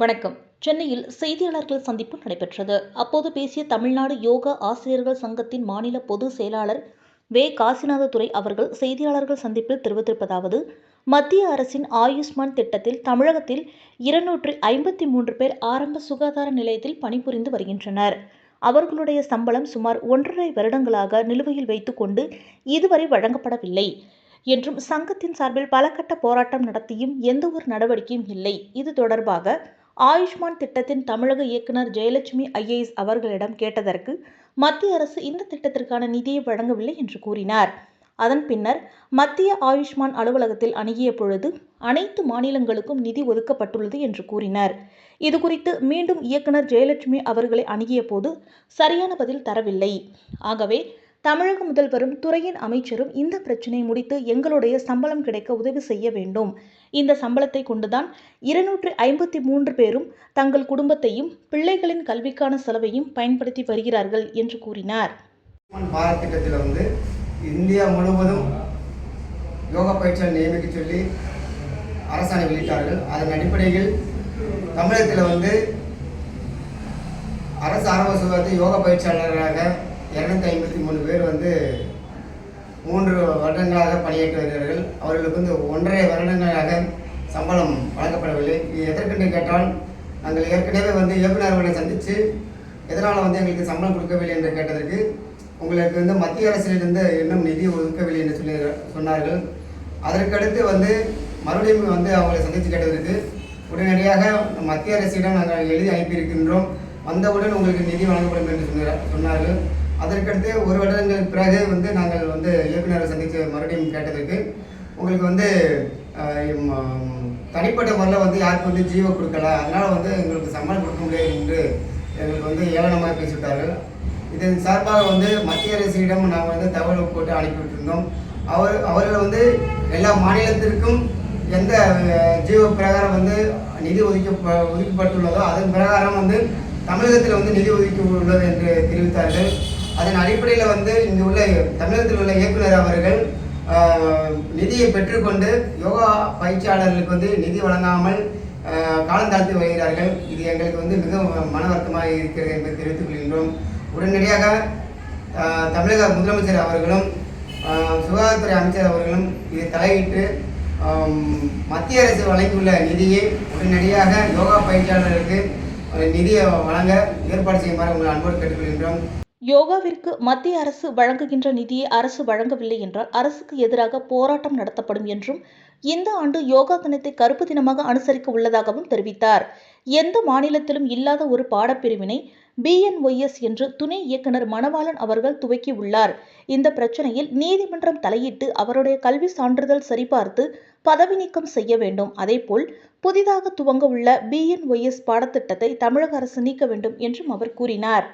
வணக்கம். சென்னையில் செய்தியாளர்கள் சந்திப்பு நடைபெற்றது. அப்போது பேசிய தமிழ்நாடு யோகா ஆசிரியர்கள் சங்கத்தின் மாநில பொதுச் செயலாளர் வே. காசிநாததுரை அவர்கள் செய்தியாளர்கள் சந்திப்பில் தெரிவித்திருப்பதாவது மத்திய அரசின் ஆயுஷ்மான் திட்டத்தில் தமிழகத்தில் இருநூற்றி ஐம்பத்தி மூன்று பேர் ஆரம்ப சுகாதார நிலையத்தில் பணிபுரிந்து வருகின்றனர். அவர்களுடைய சம்பளம் சுமார் ஒன்றரை வருடங்களாக நிலுவையில் வைத்துக்கொண்டு இதுவரை வழங்கப்படவில்லை என்றும் சங்கத்தின் சார்பில் பல கட்ட போராட்டம் நடத்தியும் எந்த ஒரு நடவடிக்கையும் இல்லை. இது தொடர்பாக ஆயுஷ்மான் திட்டத்தின் தமிழக இயக்குனர் ஜெயலட்சுமி ஐஏஎஸ் அவர்களிடம் கேட்டதற்கு மத்திய அரசு இந்த திட்டத்திற்கான நிதியை வழங்கவில்லை என்று கூறினார். அதன் பின்னர் மத்திய ஆயுஷ்மான் அலுவலகத்தில் அணுகிய பொழுது அனைத்து மாநிலங்களுக்கும் நிதி ஒதுக்கப்பட்டுள்ளது என்று கூறினார். இதுகுறித்து மீண்டும் இயக்குனர் ஜெயலட்சுமி அவர்களை அணுகிய போது சரியான பதில் தரவில்லை. ஆகவே தமிழக முதல்வரும் துறையின் அமைச்சரும் இந்த பிரச்சினை முடித்து எங்களுடைய சம்பளம் கிடைக்க உதவி செய்ய வேண்டும். இந்த சம்பளத்தை கொண்டுதான் இருநூற்று ஐம்பத்தி மூன்று பேரும் தங்கள் குடும்பத்தையும் பிள்ளைகளின் கல்விக்கான செலவையும் பயன்படுத்தி வருகிறார்கள் என்று கூறினார். பாரத் திட்டத்தில் வந்து இந்தியா முழுவதும் யோகா பயிற்சியாளர் நியமிக்க சொல்லி அரசாணை வெளியிட்டார்கள். அதன் அடிப்படையில் தமிழகத்தில் வந்து அரசு ஆரம்ப சுகாதாரத்தை யோகா பயிற்சியாளராக இரநூத்தி ஐம்பத்தி மூணு பேர் வந்து மூன்று வருடங்களாக பணியாற்றி வருகிறார்கள். அவர்களுக்கு வந்து ஒன்றரை வருடங்களாக சம்பளம் வழங்கப்படவில்லை. இது எதற்கென்று கேட்டால் நாங்கள் ஏற்கனவே வந்து இயக்குநர்களை சந்தித்து எதனால் வந்து எங்களுக்கு சம்பளம் கொடுக்கவில்லை? என்று கேட்டதற்கு உங்களுக்கு வந்து மத்திய அரசிலிருந்து இன்னும் நிதி ஒதுக்கவில்லை என்று சொல்லி சொன்னார்கள். அதற்கடுத்து வந்து மறுபடியும் வந்து அவங்களை சந்தித்து கேட்டதற்கு உடனடியாக மத்திய அரசிடம் நாங்கள் எழுதி அனுப்பியிருக்கின்றோம். வந்தவுடன் உங்களுக்கு நிதி வழங்கப்படும் என்று சொன்னார் சொன்னார்கள். அதற்கடுத்து ஒரு வருடங்கள் பிறகு வந்து நாங்கள் வந்து இயக்குநரை சந்தித்து மறுபடியும் கேட்டதற்கு உங்களுக்கு வந்து தனிப்பட்ட முறையில் வந்து யாருக்கு வந்து ஜீவோ கொடுக்கல அதனால் வந்து எங்களுக்கு சம்பளம் கொடுக்க முடியாது என்று எங்களுக்கு வந்து ஏளனமாக பேசிவிட்டார்கள். இதன் சார்பாக வந்து மத்திய அரசிடம் நாங்கள் வந்து தகவல் போட்டு அனுப்பிவிட்டிருந்தோம். அவர் அவர்கள் வந்து எல்லா மாநிலத்திற்கும் எந்த ஜீவ ஜீவோ பிரகாரம் வந்து நிதி ஒதுக்க ஒதுக்கப்பட்டுள்ளதோ அதன் பிரகாரம் வந்து தமிழகத்தில் வந்து நிதி ஒதுக்கி உள்ளது என்று தெரிவித்தார்கள். அதன் அடிப்படையில் வந்து இங்கு உள்ள தமிழகத்தில் உள்ள இயக்குனர் அவர்கள் நிதியை பெற்றுக்கொண்டு யோகா பயிற்சியாளர்களுக்கு வந்து நிதி வழங்காமல் காலம் தாழ்த்தி வருகிறார்கள். இது எங்களுக்கு வந்து மிக மன வருத்தமாக இருக்கிறது என்று தெரிவித்துக் கொள்கின்றோம். உடனடியாக தமிழக முதலமைச்சர் அவர்களும் சுகாதாரத்துறை அமைச்சர் அவர்களும் இதை தலையிட்டு மத்திய அரசு வழங்கியுள்ள நிதியை உடனடியாக யோகா பயிற்சியாளர்களுக்கு நிதியை வழங்க ஏற்பாடு செய்யுமாறு உங்களை அன்போடு கேட்டுக்கொள்கின்றோம். யோகாவிற்கு மத்திய அரசு வழங்குகின்ற நிதியை அரசு வழங்கவில்லை என்றால் அரசுக்கு எதிராக போராட்டம் நடத்தப்படும் என்றும் இந்த ஆண்டு யோகா தினத்தை கருப்பு தினமாக அனுசரிக்க உள்ளதாகவும் தெரிவித்தார். எந்த மாநிலத்திலும் இல்லாத ஒரு பாடப்பிரிவினை பிஎன்ஒய்எஸ் என்று துணை இயக்குனர் மணவாளன் அவர்கள் துவக்கியுள்ளார் இந்த பிரச்சனையில் நீதிமன்றம் தலையிட்டு அவருடைய கல்வி சான்றிதழ் சரிபார்த்து பதவி நீக்கம் செய்ய வேண்டும். அதேபோல் புதிதாக துவங்க உள்ள பிஎன்ஒய்எஸ் பாடத்திட்டத்தை தமிழக அரசு நீக்க வேண்டும் என்றும் அவர் கூறினார்.